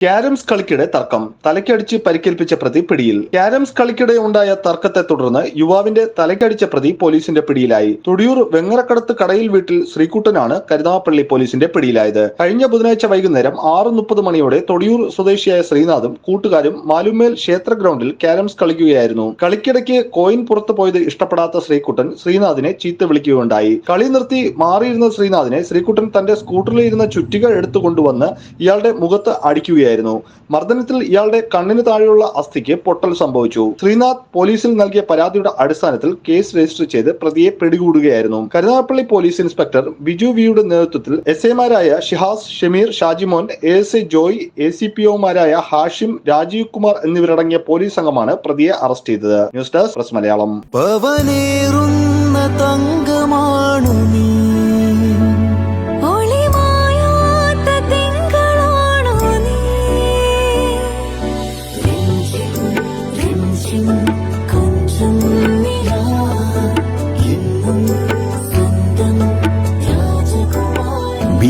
Carroms കളിക്കിടെ തർക്കം. തലയ്ക്കടിച്ച് പരിക്കേൽപ്പിച്ച പ്രതി പിടിയിൽ. ക്യാരംസ് കളിക്കിടെ ഉണ്ടായ തർക്കത്തെ തുടർന്ന് യുവാവിന്റെ തലയ്ക്കടിച്ച പ്രതി പോലീസിന്റെ പിടിയിലായി. തൊടിയൂർ വെങ്ങറക്കടത്ത് കടയിൽ വീട്ടിൽ ശ്രീകുട്ടനാണ് കരുനാഗപ്പള്ളി പോലീസിന്റെ പിടിയിലായത്. കഴിഞ്ഞ ബുധനാഴ്ച വൈകുന്നേരം ആറ് മുപ്പത് മണിയോടെ തൊടിയൂർ സ്വദേശിയായ ശ്രീനാഥും കൂട്ടുകാരും മാലുമേൽ ക്ഷേത്ര ഗ്രൗണ്ടിൽ ക്യാരംസ് കളിക്കുകയായിരുന്നു. കളിക്കിടയ്ക്ക് കോയിൻ പുറത്തു പോയത് ഇഷ്ടപ്പെടാത്ത ശ്രീകുട്ടൻ ശ്രീനാഥിനെ ചീത്ത വിളിക്കുകയുണ്ടായി. കളി നിർത്തി മാറിയിരുന്ന ശ്രീനാഥിനെ ശ്രീകുട്ടൻ തന്റെ സ്കൂട്ടറിലിരുന്ന ചുറ്റിക എടുത്തു കൊണ്ടുവന്ന് ഇയാളുടെ മുഖത്ത് അടിക്കുകയായിരുന്നു. മർദ്ദനത്തിൽ ഇയാളുടെ കണ്ണിന് താഴെയുള്ള അസ്ഥിക്ക് പൊട്ടൽ സംഭവിച്ചു. ശ്രീനാഥ് പോലീസിൽ നൽകിയ പരാതിയുടെ അടിസ്ഥാനത്തിൽ കേസ് രജിസ്റ്റർ ചെയ്ത് പ്രതിയെ പിടികൂടുകയായിരുന്നു. കരുനാഗപ്പള്ളി പോലീസ് ഇൻസ്പെക്ടർ ബിജു വിയുടെ നേതൃത്വത്തിൽ S എമാരായ Shihas Shameer Shajimon A S A Joy A C P ഒമാരായ Hashim Rajeev Kumar എന്നിവരടങ്ങിയ പോലീസ് സംഘമാണ് പ്രതിയെ അറസ്റ്റ് ചെയ്തത്. News desk press Malayalam. രാജകുമാരി